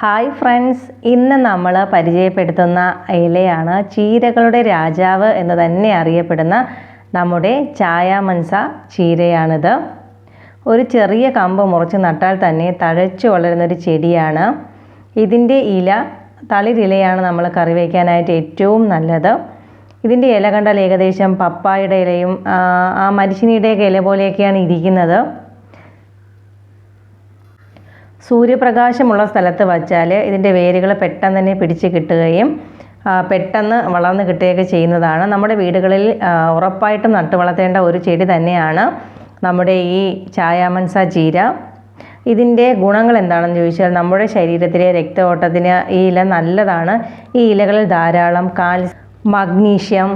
Hi friends ഇന്ന് നമ്മൾ പരിചയപ്പെടുത്തുന്ന ഇലയാണ് ചീരകളുടെ രാജാവ് എന്ന് തന്നെ അറിയപ്പെടുന്ന നമ്മുടെ ചായാമൻസ ചീരയാണിത്. ഒരു ചെറിയ കമ്പ് മുറിച്ച് നട്ടാൽ തന്നെ തഴച്ചു വളരുന്നൊരു ചെടിയാണ്. ഇതിന്റെ ഇല തളിരിലയാണ് നമ്മൾ കറി വയ്ക്കാനായിട്ട് ഏറ്റവും നല്ലത്. ഇതിന്റെ ഇല കണ്ടാൽ ഏകദേശം പപ്പായുടെ ഇലയും ആ, മരിച്ചിനിയുടെയൊക്കെ ഇല പോലെയൊക്കെയാണ് ഇരിക്കുന്നത്. സൂര്യപ്രകാശമുള്ള സ്ഥലത്ത് വച്ചാൽ ഇതിന്റെ വേരുകൾ പെട്ടെന്ന് തന്നെ പിടിച്ച് കിട്ടുകയും പെട്ടെന്ന് വളർന്ന് കിട്ടുകയൊക്കെ ചെയ്യുന്നതാണ്. നമ്മുടെ വീടുകളിൽ ഉറപ്പായിട്ടും നട്ടു വളർത്തേണ്ട ഒരു ചെടി തന്നെയാണ് നമ്മുടെ ഈ ചായാമൻസ ചീര. ഇതിന്റെ ഗുണങ്ങൾ എന്താണെന്ന് ചോദിച്ചാൽ നമ്മുടെ ശരീരത്തിലെ രക്തഓട്ടത്തിന് ഈ ഇല നല്ലതാണ്. ഈ ഇലകളിൽ ധാരാളം കാൽ മഗ്നീഷ്യം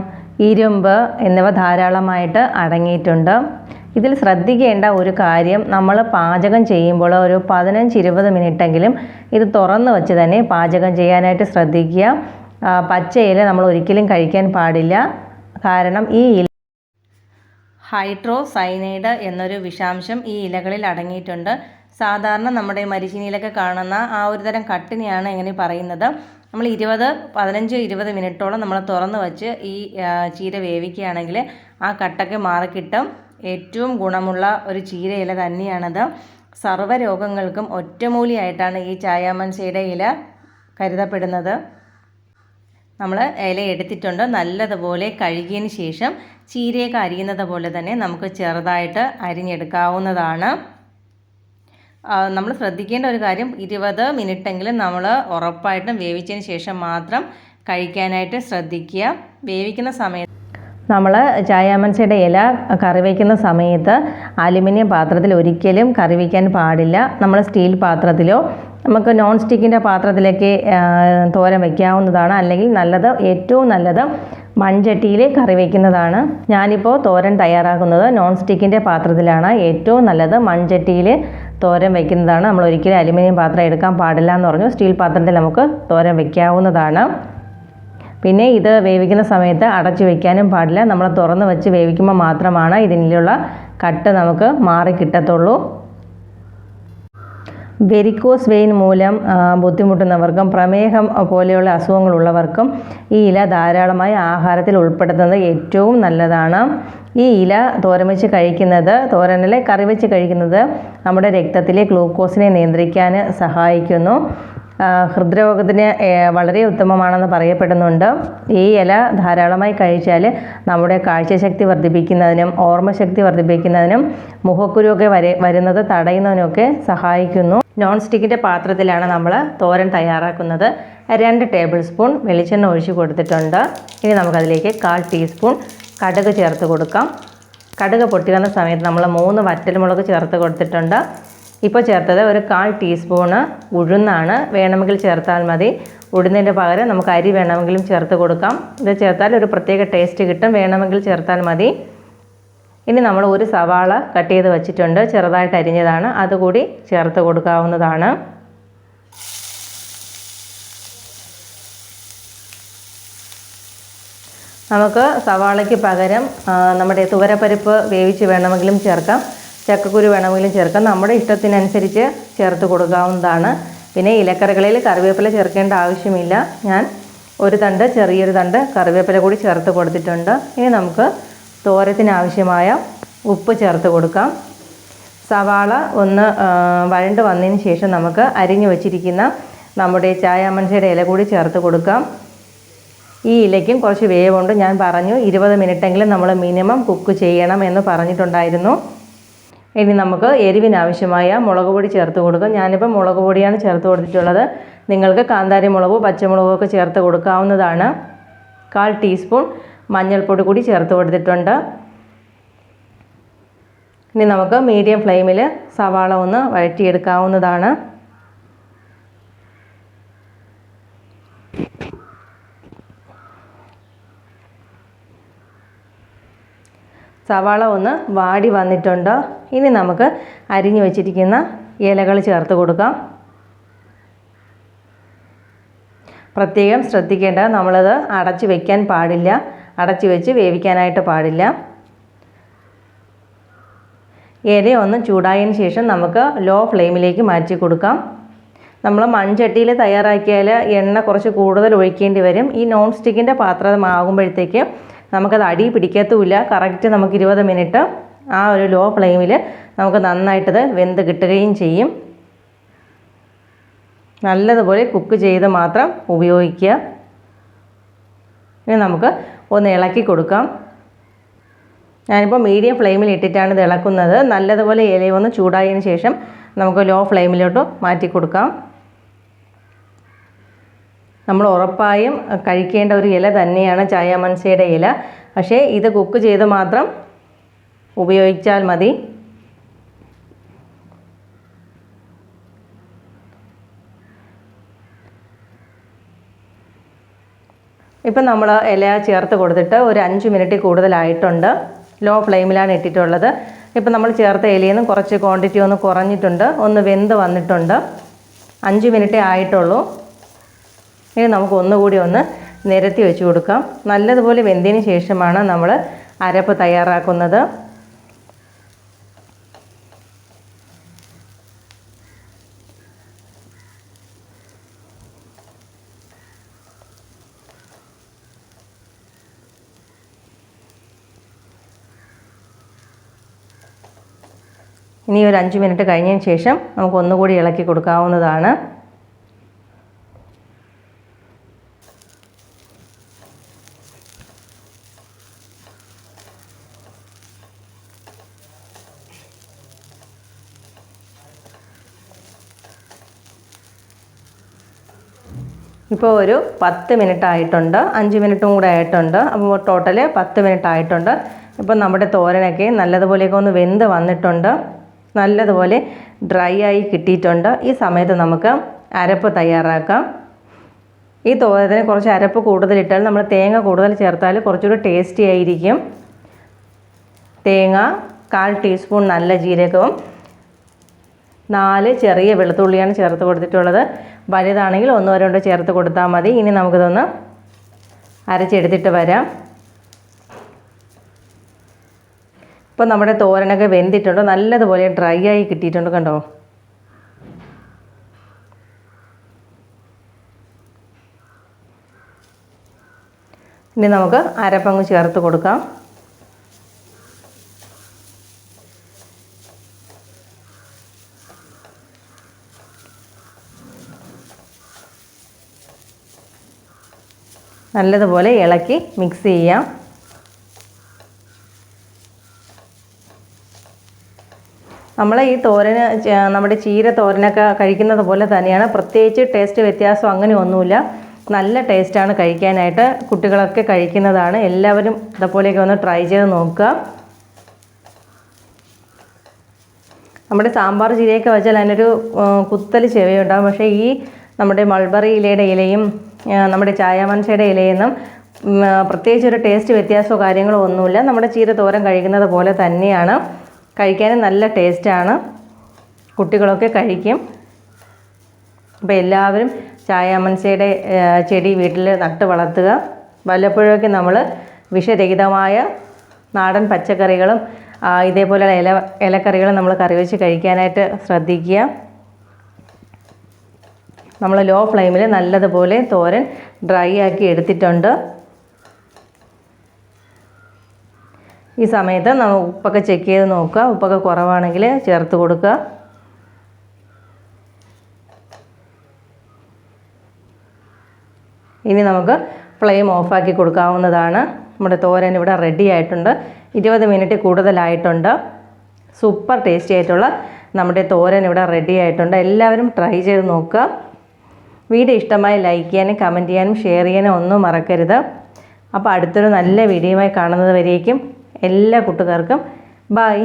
ഇരുമ്പ് എന്നിവ ധാരാളമായിട്ട് അടങ്ങിയിട്ടുണ്ട്. ഇതിൽ ശ്രദ്ധിക്കേണ്ട ഒരു കാര്യം നമ്മൾ പാചകം ചെയ്യുമ്പോൾ ഒരു പതിനഞ്ച് ഇരുപത് മിനിറ്റെങ്കിലും ഇത് തുറന്ന് വെച്ച് തന്നെ പാചകം ചെയ്യാനായിട്ട് ശ്രദ്ധിക്കുക. പച്ചയില നമ്മൾ ഒരിക്കലും കഴിക്കാൻ പാടില്ല. കാരണം ഈ ഇല ഹൈഡ്രോസൈനൈഡ് എന്നൊരു വിഷാംശം ഈ ഇലകളിൽ അടങ്ങിയിട്ടുണ്ട്. സാധാരണ നമ്മുടെ മരിച്ചിനിയിലൊക്കെ കാണുന്ന ആ ഒരു തരം കട്ടിനെയാണ് ഇങ്ങനെ പറയുന്നത്. നമ്മൾ ഇരുപത് പതിനഞ്ച് ഇരുപത് മിനിറ്റോളം നമ്മൾ തുറന്ന് വെച്ച് ഈ ചീര വേവിക്കുകയാണെങ്കിൽ ആ കട്ടൊക്കെ മാറിക്കിട്ടും. ഏറ്റവും ഗുണമുള്ള ഒരു ചീരയില തന്നെയാണത്. സർവരോഗങ്ങൾക്കും ഒറ്റമൂലിയായിട്ടാണ് ഈ ചായാമൻസയുടെ ഇല കരുതപ്പെടുന്നത്. നമ്മൾ ഇല എടുത്തിട്ടുണ്ട്. നല്ലതുപോലെ കഴുകിയതിന് ശേഷം ചീരയൊക്കെ അരിയുന്നത് പോലെ തന്നെ നമുക്ക് ചെറുതായിട്ട് അരിഞ്ഞെടുക്കാവുന്നതാണ്. നമ്മൾ ശ്രദ്ധിക്കേണ്ട ഒരു കാര്യം ഇരുപത് മിനിറ്റെങ്കിലും നമ്മൾ ഉറപ്പായിട്ടും വേവിച്ചതിന് ശേഷം മാത്രം കഴിക്കാനായിട്ട് ശ്രദ്ധിക്കുക. വേവിക്കുന്ന സമയത്ത് നമ്മൾ ചായാമൻസയുടെ ഇല കറി വയ്ക്കുന്ന സമയത്ത് അലുമിനിയം പാത്രത്തിൽ ഒരിക്കലും കറി വയ്ക്കാൻ പാടില്ല. നമ്മൾ സ്റ്റീൽ പാത്രത്തിലോ നമുക്ക് നോൺ സ്റ്റിക്കിന്റെ പാത്രത്തിലേക്ക് തോരം തോരൻ വയ്ക്കാവുന്നതാണ്. അല്ലെങ്കിൽ നല്ലത് ഏറ്റവും നല്ലത് മൺചട്ടിയിൽ കറി വയ്ക്കുന്നതാണ്. ഞാനിപ്പോൾ തോരൻ തയ്യാറാക്കുന്നത് നോൺ സ്റ്റിക്കിന്റെ പാത്രത്തിലാണ്. ഏറ്റവും നല്ലത് മൺചട്ടിയിൽ തോരൻ വയ്ക്കുന്നതാണ്. നമ്മൾ ഒരിക്കലും അലുമിനിയം പാത്രം എടുക്കാൻ പാടില്ല എന്ന് പറഞ്ഞു. സ്റ്റീൽ പാത്രത്തിൽ നമുക്ക് തോരൻ വയ്ക്കാവുന്നതാണ്. പിന്നെ ഇത് വേവിക്കുന്ന സമയത്ത് അടച്ചു വയ്ക്കാനും പാടില്ല. നമ്മൾ തുറന്ന് വെച്ച് വേവിക്കുമ്പോൾ മാത്രമാണ് ഇതിനുള്ള കട്ട് നമുക്ക് മാറി കിട്ടത്തുള്ളൂ. വെരിക്കോസ് വെയിൻ മൂലം ബുദ്ധിമുട്ടുന്നവർക്കും പ്രമേഹം പോലെയുള്ള അസുഖങ്ങളുള്ളവർക്കും ഈ ഇല ധാരാളമായി ആഹാരത്തിൽ ഉൾപ്പെടുത്തുന്നത് ഏറ്റവും നല്ലതാണ്. ഈ ഇല തോരൻ വെച്ച് കഴിക്കുന്നത് തോരനിലെ കറി വെച്ച് കഴിക്കുന്നത് നമ്മുടെ രക്തത്തിലെ ഗ്ലൂക്കോസിനെ നിയന്ത്രിക്കാൻ സഹായിക്കുന്നു. ഹൃദ്രോഗത്തിന് വളരെ ഉത്തമമാണെന്ന് പറയപ്പെടുന്നുണ്ട്. ഈ ഇല ധാരാളമായി കഴിച്ചാൽ നമ്മുടെ കാഴ്ചശക്തി വർദ്ധിപ്പിക്കുന്നതിനും ഓർമ്മശക്തി വർദ്ധിപ്പിക്കുന്നതിനും മുഖക്കുരുവൊക്കെ വരെ വരുന്നത് തടയുന്നതിനൊക്കെ സഹായിക്കുന്നു. നോൺ സ്റ്റിക്കിന്റെ പാത്രത്തിലാണ് നമ്മൾ തോരൻ തയ്യാറാക്കുന്നത്. രണ്ട് ടേബിൾ സ്പൂൺ വെളിച്ചെണ്ണ ഒഴിച്ച് കൊടുത്തിട്ടുണ്ട്. ഇനി നമുക്കതിലേക്ക് കാൽ ടീസ്പൂൺ കടുക് ചേർത്ത് കൊടുക്കാം. കടുക് പൊട്ടി വന്ന സമയത്ത് നമ്മൾ മൂന്ന് വറ്റൽമുളക് ചേർത്ത് കൊടുത്തിട്ടുണ്ട്. ഇപ്പോൾ ചേർത്തത് ഒരു കാൽ ടീസ്പൂണ് ഉഴുന്നാണ്. വേണമെങ്കിൽ ചേർത്താൽ മതി. ഉഴുന്നതിന്റെ പകരം നമുക്ക് അരി വേണമെങ്കിലും ചേർത്ത് കൊടുക്കാം. ഇത് ചേർത്താൽ ഒരു പ്രത്യേക ടേസ്റ്റ് കിട്ടും. വേണമെങ്കിൽ ചേർത്താൽ മതി. ഇനി നമ്മൾ ഒരു സവാള കട്ട് ചെയ്ത് വച്ചിട്ടുണ്ട്. ചെറുതായിട്ട് അരിഞ്ഞതാണ്. അതുകൂടി ചേർത്ത് കൊടുക്കാവുന്നതാണ്. നമുക്ക് സവാളയ്ക്ക് പകരം നമ്മുടെ തുവരപ്പരിപ്പ് വേവിച്ച് വേണമെങ്കിലും ചേർക്കാം. ചക്കക്കുരു വേണമെങ്കിലും ചേർക്കാം. നമ്മുടെ ഇഷ്ടത്തിനനുസരിച്ച് ചേർത്ത് കൊടുക്കാവുന്നതാണ്. പിന്നെ ഇലക്കറികളിൽ കറിവേപ്പില ചേർക്കേണ്ട ആവശ്യമില്ല. ഞാൻ ഒരു തണ്ട് ചെറിയൊരു തണ്ട് കറിവേപ്പില കൂടി ചേർത്ത് കൊടുത്തിട്ടുണ്ട്. ഇനി നമുക്ക് തോരത്തിനാവശ്യമായ ഉപ്പ് ചേർത്ത് കൊടുക്കാം. സവാള ഒന്ന് വഴണ്ട് വന്നതിന് ശേഷം നമുക്ക് അരിഞ്ഞു വച്ചിരിക്കുന്ന നമ്മുടെ ചായാമൻസയുടെ ഇല കൂടി ചേർത്ത് കൊടുക്കാം. ഈ ഇലയ്ക്കും കുറച്ച് വേവുണ്ട്. ഞാൻ പറഞ്ഞു ഇരുപത് മിനിറ്റെങ്കിലും നമ്മൾ മിനിമം കുക്ക് ചെയ്യണം എന്ന് പറഞ്ഞിട്ടുണ്ടായിരുന്നു. ഇനി നമുക്ക് എരിവിനാവശ്യമായ മുളക് പൊടി ചേർത്ത് കൊടുക്കാം. ഞാനിപ്പോൾ മുളക് പൊടിയാണ് ചേർത്ത് കൊടുത്തിട്ടുള്ളത്. നിങ്ങൾക്ക് കാന്താരി മുളകോ പച്ചമുളകോ ഒക്കെ ചേർത്ത് കൊടുക്കാവുന്നതാണ്. കാൽ ടീസ്പൂൺ മഞ്ഞൾപ്പൊടി കൂടി ചേർത്ത് കൊടുത്തിട്ടുണ്ട്. ഇനി നമുക്ക് മീഡിയം ഫ്ലെയിമിൽ സവാള ഒന്ന് വഴറ്റിയെടുക്കാവുന്നതാണ്. സവാള ഒന്ന് വാടി വന്നിട്ടുണ്ട്? ഇനി നമുക്ക് അരിഞ്ഞു വെച്ചിരിക്കുന്ന ഇലകൾ ചേർത്ത് കൊടുക്കാം. പ്രത്യേകം ശ്രദ്ധിക്കേണ്ട നമ്മളത് അടച്ചു വയ്ക്കാൻ പാടില്ല. അടച്ചു വെച്ച് വേവിക്കാനായിട്ട് പാടില്ല. ഇല ഒന്ന് ചൂടായതിന് ശേഷം നമുക്ക് ലോ ഫ്ലെയിമിലേക്ക് മാറ്റി കൊടുക്കാം. നമ്മൾ മൺചട്ടിയിൽ തയ്യാറാക്കിയാൽ എണ്ണ കുറച്ച് കൂടുതൽ ഒഴിക്കേണ്ടി വരും. ഈ നോൺ സ്റ്റിക്കിന്റെ പാത്രം ആകുമ്പോഴത്തേക്ക് നമുക്കത് അടി പിടിക്കത്തുമില്ല. കറക്റ്റ് നമുക്ക് ഇരുപത് മിനിറ്റ് ആ ഒരു ലോ ഫ്ലെയിമിൽ നമുക്ക് നന്നായിട്ടത് വെന്ത് കിട്ടുകയും ചെയ്യും. നല്ലതുപോലെ കുക്ക് ചെയ്ത് മാത്രം ഉപയോഗിക്കുക. ഇനി നമുക്ക് ഒന്ന് ഇളക്കി കൊടുക്കാം. ഞാനിപ്പോൾ മീഡിയം ഫ്ലെയിമിൽ ഇട്ടിട്ടാണ് ഇത് ഇളക്കുന്നത്. നല്ലതുപോലെ ഇലയൊന്ന് ചൂടായതിന് ശേഷം നമുക്ക് ലോ ഫ്ലെയിമിലോട്ട് മാറ്റി കൊടുക്കാം. നമ്മൾ ഉറപ്പായും കഴിക്കേണ്ട ഒരു ഇല തന്നെയാണ് ചായ മൻസയുടെ ഇല. പക്ഷേ ഇത് കുക്ക് ചെയ്ത് മാത്രം ഉപയോഗിച്ചാൽ മതി. ഇപ്പം നമ്മൾ ഇല ചേർത്ത് കൊടുത്തിട്ട് ഒരു അഞ്ച് മിനിറ്റ് കൂടുതലായിട്ടുണ്ട്. ലോ ഫ്ലെയിമിലാണ് ഇട്ടിട്ടുള്ളത്. ഇപ്പം നമ്മൾ ചേർത്ത ഇലയിൽ നിന്ന് കുറച്ച് ക്വാണ്ടിറ്റി ഒന്ന് കുറഞ്ഞിട്ടുണ്ട്. ഒന്ന് വെന്ത് വന്നിട്ടുണ്ട്. അഞ്ച് മിനിറ്റേ ആയിട്ടുള്ളൂ. ഇനി നമുക്ക് ഒന്നുകൂടി ഒന്ന് നിരത്തി വെച്ച് കൊടുക്കാം. നല്ലതുപോലെ വെന്തതിന് ശേഷമാണ് നമ്മൾ അരപ്പ് തയ്യാറാക്കുന്നത്. ഇനി ഒരു അഞ്ച് മിനിറ്റ് കഴിഞ്ഞതിന് ശേഷം നമുക്ക് ഒന്നുകൂടി ഇളക്കി കൊടുക്കാവുന്നതാണ്. ഇപ്പോൾ ഒരു പത്ത് മിനിറ്റ് ആയിട്ടുണ്ട് അഞ്ച് മിനിറ്റും കൂടെ ആയിട്ടുണ്ട്. അപ്പോൾ ടോട്ടൽ പത്ത് മിനിറ്റ് ആയിട്ടുണ്ട്. ഇപ്പോൾ നമ്മുടെ തോരനൊക്കെ നല്ലതുപോലെയൊക്കെ ഒന്ന് വെന്ത് വന്നിട്ടുണ്ട്. നല്ലതുപോലെ ഡ്രൈ ആയി കിട്ടിയിട്ടുണ്ട്. ഈ സമയത്ത് നമുക്ക് അരപ്പ് തയ്യാറാക്കാം. ഈ തോരത്തിന് കുറച്ച് അരപ്പ് കൂടുതലിട്ടാൽ നമ്മൾ തേങ്ങ കൂടുതൽ ചേർത്താൽ കുറച്ചുകൂടി ടേസ്റ്റി ആയിരിക്കും. തേങ്ങ കാൽ ടീസ്പൂൺ നല്ല ജീരകവും നാല് ചെറിയ വെളുത്തുള്ളിയാണ് ചേർത്ത് കൊടുത്തിട്ടുള്ളത്. വലുതാണെങ്കിൽ ഒന്നോ രണ്ടോ ചേർത്ത് കൊടുത്താൽ മതി. ഇനി നമുക്കിതൊന്ന് അരച്ചെടുത്തിട്ട് വരാം. ഇപ്പോൾ നമ്മുടെ തോരനൊക്കെ വെന്തിട്ടുണ്ട്. നല്ലതുപോലെ ഡ്രൈ ആയി കിട്ടിയിട്ടുണ്ട് കണ്ടോ? ഇനി നമുക്ക് അരപ്പങ്ങ് ചേർത്ത് കൊടുക്കാം. നല്ലതുപോലെ ഇളക്കി മിക്സ് ചെയ്യാം. നമ്മൾ ഈ തോരന് നമ്മുടെ ചീര തോരനൊക്കെ കഴിക്കുന്നത് പോലെ തന്നെയാണ്. പ്രത്യേകിച്ച് ടേസ്റ്റ് വ്യത്യാസം അങ്ങനെ ഒന്നുമില്ല. നല്ല ടേസ്റ്റാണ് കഴിക്കാനായിട്ട് കുട്ടികളൊക്കെ കഴിക്കുന്നതാണ്. എല്ലാവരും ഇതേപോലെയൊക്കെ ഒന്ന് ട്രൈ ചെയ്ത് നോക്കുക. നമ്മുടെ സാമ്പാർ ചീരയൊക്കെ വെച്ചാൽ അതിനൊരു കുത്തൽ ചെവയുണ്ടാകും പക്ഷേ ഈ നമ്മുടെ മൾബറി ഇലയുടെ ഇലയും നമ്മുടെ ചായാമൻഷയുടെ ഇലയിൽ ആ, പ്രത്യേകിച്ച് ഒരു ടേസ്റ്റ് വ്യത്യാസമോ കാര്യങ്ങളോ ഒന്നുമില്ല. നമ്മുടെ ചീര തോരൻ കഴിക്കുന്നത് പോലെ തന്നെയാണ്. കഴിക്കാനും നല്ല ടേസ്റ്റാണ് കുട്ടികളൊക്കെ കഴിക്കും. അപ്പോൾ എല്ലാവരും ചായാമൻസയുടെ ചെടി വീട്ടിൽ നട്ട് വളർത്തുക. വല്ലപ്പോഴൊക്കെ നമ്മൾ വിഷരഹിതമായ നാടൻ പച്ചക്കറികളും ഇതേപോലെയുള്ള ഇല ഇലക്കറികളും നമ്മൾ കറി വെച്ച് കഴിക്കാനായിട്ട് ശ്രദ്ധിക്കുക. നമ്മൾ ലോ ഫ്ലെയിമിൽ നല്ലതുപോലെ തോരൻ ഡ്രൈ ആക്കി എടുത്തിട്ടുണ്ട്. ഈ സമയത്ത് നമ്മൾ ഉപ്പൊക്കെ ചെക്ക് ചെയ്ത് നോക്കുക. ഉപ്പൊക്കെ കുറവാണെങ്കിൽ ചേർത്ത് കൊടുക്കുക. ഇനി നമുക്ക് ഫ്ലെയിം ഓഫാക്കി കൊടുക്കാവുന്നതാണ്. നമ്മുടെ തോരൻ ഇവിടെ റെഡി ആയിട്ടുണ്ട്. ഇരുപത് മിനിറ്റ് കൂടുതലായിട്ടുണ്ട്. സൂപ്പർ ടേസ്റ്റി ആയിട്ടുള്ള നമ്മുടെ തോരൻ ഇവിടെ റെഡി ആയിട്ടുണ്ട്. എല്ലാവരും ട്രൈ ചെയ്ത് നോക്കുക. വീഡിയോ ഇഷ്ടമായി ലൈക്ക് ചെയ്യാനും കമന്റ് ചെയ്യാനും ഷെയർ ചെയ്യാനും ഒന്നും മറക്കരുത്. അപ്പോൾ അടുത്തൊരു നല്ല വീഡിയോയുമായി കാണുന്നത് വരേക്കും എല്ലാ കൂട്ടുകാർക്കും. ബായ്